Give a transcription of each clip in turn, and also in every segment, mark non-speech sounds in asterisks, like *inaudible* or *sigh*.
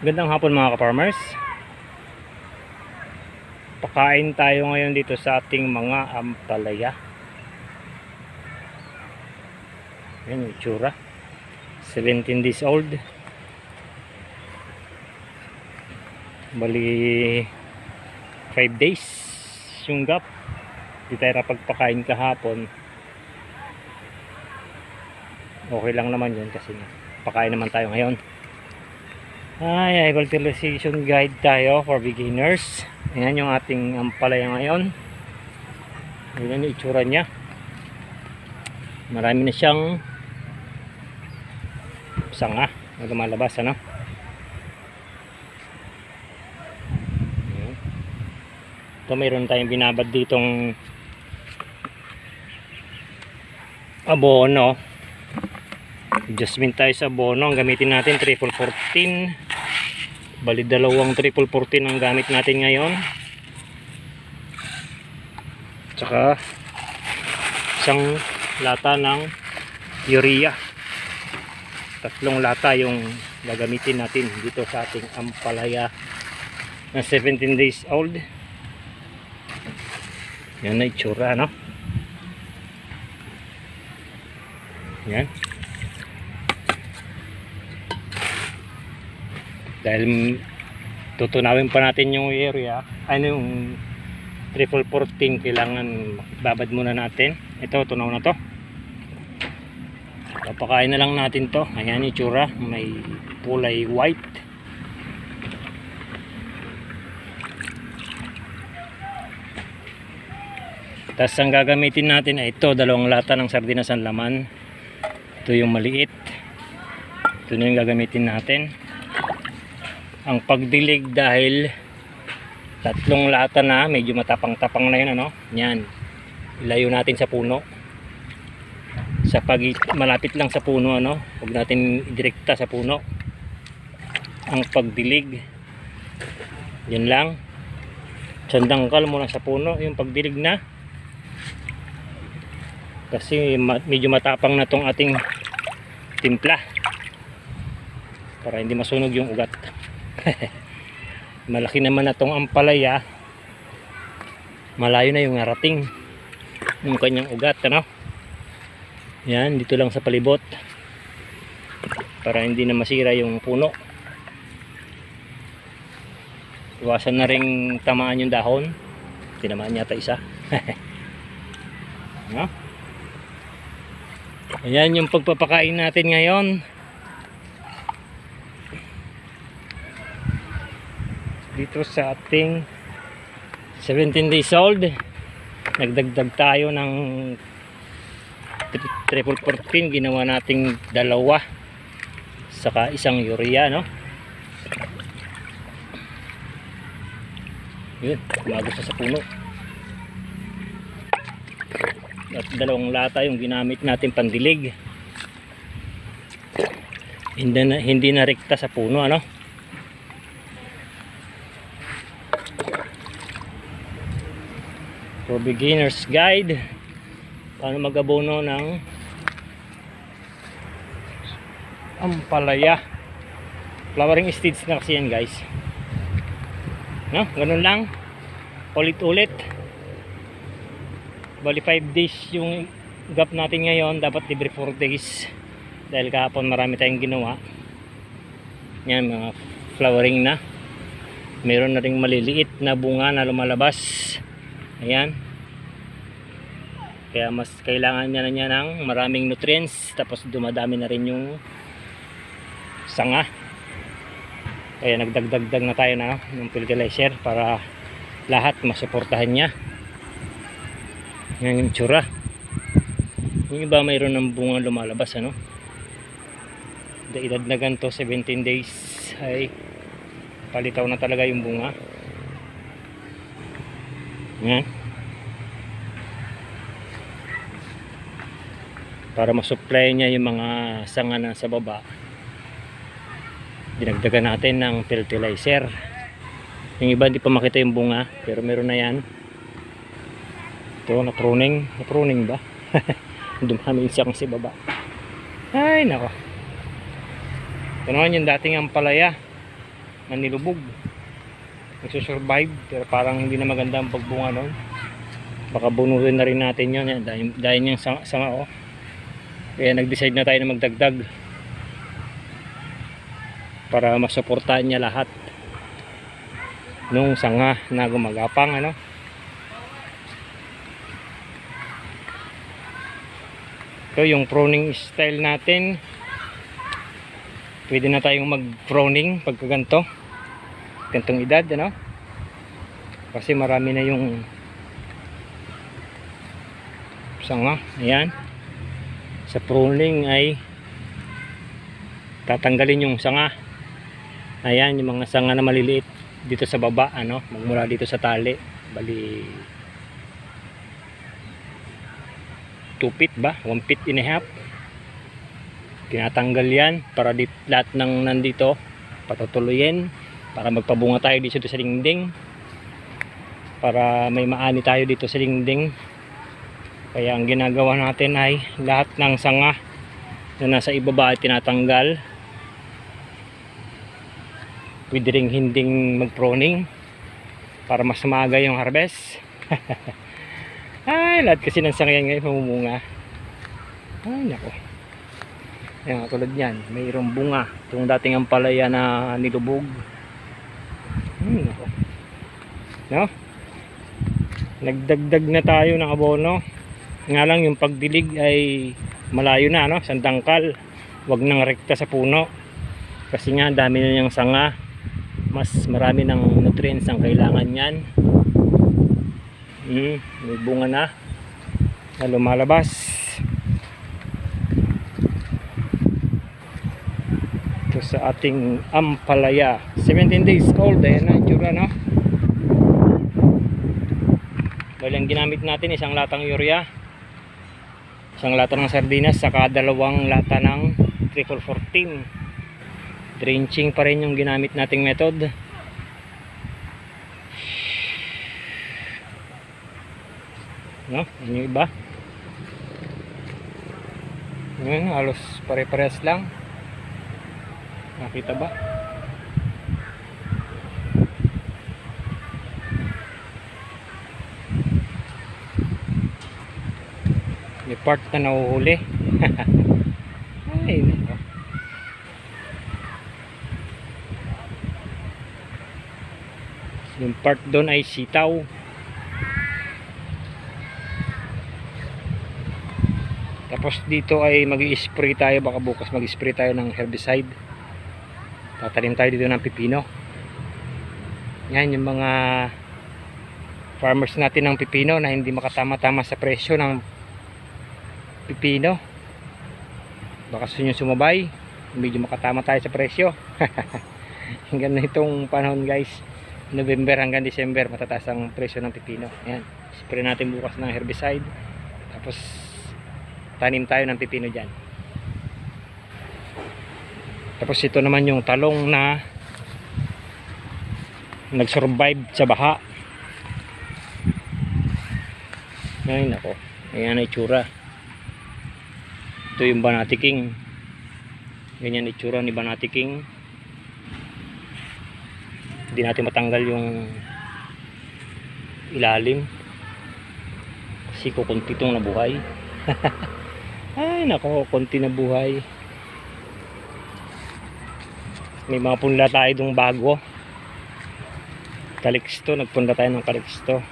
Gandang hapon mga ka-farmers. Pakain tayo ngayon dito sa ating mga ampalaya. Yan yung itsura. 17 days old. Bali 5 days yung gap. Di tayo napagpakain kahapon. Okay lang naman yun kasi pakain naman tayo ngayon. Ay, fertilization guide tayo for beginners. Ayan yung ating ampalaya ngayon. Ayan yung itsura niya. Marami na siyang sanga na lumalabas, ano? Ayan. Ito mayroon tayong binabad ditong abono. Adjustment tayo sa abono. Ang gamitin natin triple 14 Bali dalawang triple 14 ang gamit natin ngayon. Tsaka isang lata ng urea. Tatlong lata yung gagamitin natin dito sa ating ampalaya na 17 days old. Yan na itsura, no? Yan. Dahil tutunawin pa natin yung area. Ano yung triple 14 kailangan babad muna natin. Ito tunaw na to. Papakain na lang natin to. Ayan yung tsura may kulay white. Tapos ang gagamitin natin ay ito dalawang lata ng sardinas ang laman. Ito yung maliit. Ito yung gagamitin natin ang pagdilig dahil tatlong lata na medyo matapang-tapang na yun ano? Yan. Ilayo natin sa puno. Sa pag malapit lang sa puno ano? Huwag natin direkta sa puno. Ang pagdilig. Yan lang. Sandangkal muna sa puno yung pagdilig na. Kasi medyo matapang na tong ating timpla. Para hindi masunog yung ugat *laughs* malaki naman na tong ampalaya malayo na yung narating. Yung kanyang ugat ano? Yan dito lang sa palibot. Para hindi na masira yung puno. Iwasan na rin tamaan yung dahon. Tinamaan yata isa. *laughs* No? ayan yung pagpapakain natin ngayon dito sa ating 17 days old. Nagdagdag tayo ng tri- triple 14 ginawa nating dalawa saka isang urea no? Yun umago siya sa puno. At dalawang lata yung ginamit natin pandilig. Hindi na, hindi na rekta sa puno ano for beginners guide. Paano magabono ng ampalaya? Flowering stage na kasi yan guys. No? Ganun lang. Ulit ulit bali 5 days yung gap natin ngayon. Dapat libre 4 days. Dahil kahapon marami tayong ginawa. Yan mga flowering na. Meron na ring maliliit na bunga na lumalabas Ayan. Kaya mas kailangan niya na niya ng maraming nutrients tapos dumadami na rin yung sanga. Kaya nagdagdagdag na tayo na ng fertilizer para lahat masuportahan niya. Yan yung tsura. Yung iba mayroon ng bunga lumalabas ano. Edad na ganito 17 days ay palitaw na talaga yung bunga. Yan. Para masupply niya yung mga sanga na sa baba. Dinagdagan natin ng fertilizer. Yung iba hindi pa makita yung bunga, pero meron na yan. Ito, na-pruning. Na-pruning ba? *laughs* Dumami siyang sa baba. Ay, nako. Ito naman yung dating ampalaya. na nilubog. Nagsusurvive pero parang hindi na maganda ang pagbunga nun. Baka bunutin na rin natin yun. Yan, dahil, dahil yung sanga, sanga oh. Kaya nag-decide na tayo na magdagdag para masuportahan niya lahat nung sanga na gumagapang ano ito yung pruning style natin pwede na tayong mag pruning pagka ganito gantong edad ano? Kasi marami na yung sanga ayan. Sa pruning ay tatanggalin yung sanga. Ayan yung mga sanga na maliliit dito sa baba ano? Magmula dito sa tali. Bali 2 feet ba? 1 feet and a half. Tinatanggal yan para di, lahat ng nandito patutuloyin para magpabunga tayo dito sa dingding. Para may maani tayo dito sa dingding. Kaya ang ginagawa natin ay lahat ng sanga na nasa ibaba ay tinatanggal. Pwede rin hinding mag-proning para mas maaga yung harvest. *laughs* Ay lahat kasi ng sangyan ngayon mamumunga ay nako. Ayan, tulad yan, mayroong bunga. Itong dating ang palaya na nilubog. Hmm. No? Nagdagdag na tayo ng abono. Nga lang yung pagdilig ay malayo na, no? Sandangkal. Huwag nang rekta sa puno. Kasi nga, dami na niyang sanga. Mas marami ng nutrients ang kailangan yan. Hmm, may bunga na. Na lumalabas. ito sa ating ampalaya. 17 days old ayan na itsura no? Bali ang ginamit natin isang latang urea. Isang lata ng sardinas saka dalawang lata ng triple 14 drenching pa rin yung ginamit nating method. No? Yun yung iba? Yun? Halos pare-pares lang Nakita ba? May part na nahuhuli. *laughs* Ay, nako. Yung part doon ay sitaw. Tapos dito ay mag-i-spray tayo. Baka bukas mag-spray tayo ng herbicide tatanim tayo dito ng pipino. Yan yung mga farmers natin ng pipino na hindi makatama-tama sa presyo ng pipino. Baka gusto nyo sumabay medyo makatama tayo sa presyo. *laughs* Hanggang na itong panahon guys November hanggang December matataas ang presyo ng pipino. Yan spray natin bukas ng herbicide. Tapos tanim tayo ng pipino dyan tapos ito naman yung talong na nag-survive sa baha. Ay nako. Ayan ang itsura. Ito yung Banati King. Ganyan itsura ni Banati King. Hindi natin matanggal yung ilalim. Kasi kukunti itong nabuhay. *laughs* Ay nako, konti na buhay may mga punla tayo dong bago. Kaliksto nagpunla tayo ng kaliksto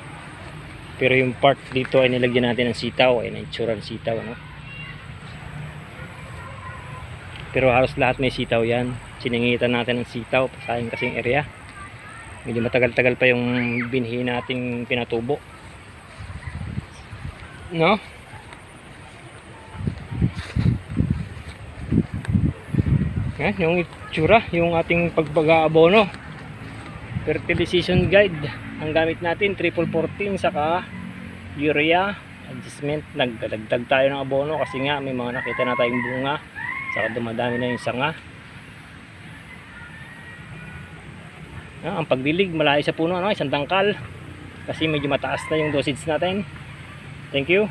pero yung part dito ay nilagyan natin ng sitaw ay naitsura ng sitaw no? pero halos lahat may sitaw yan. Siningitan natin ng sitaw sayang kasing area. Medyo matagal-tagal pa yung binhi nating pinatubo. No Yan, yung itsura, yung ating pagbaga-abono. Fertilization guide. Ang gamit natin, triple 14 saka urea adjustment. Nagdagdag tayo ng abono kasi nga may mga nakita na tayong bunga. Saka dumadami na yung sanga. Ah, ang pagdilig, malayo sa puno, ano, isang tangkal. Kasi medyo mataas na yung dosage natin. Thank you.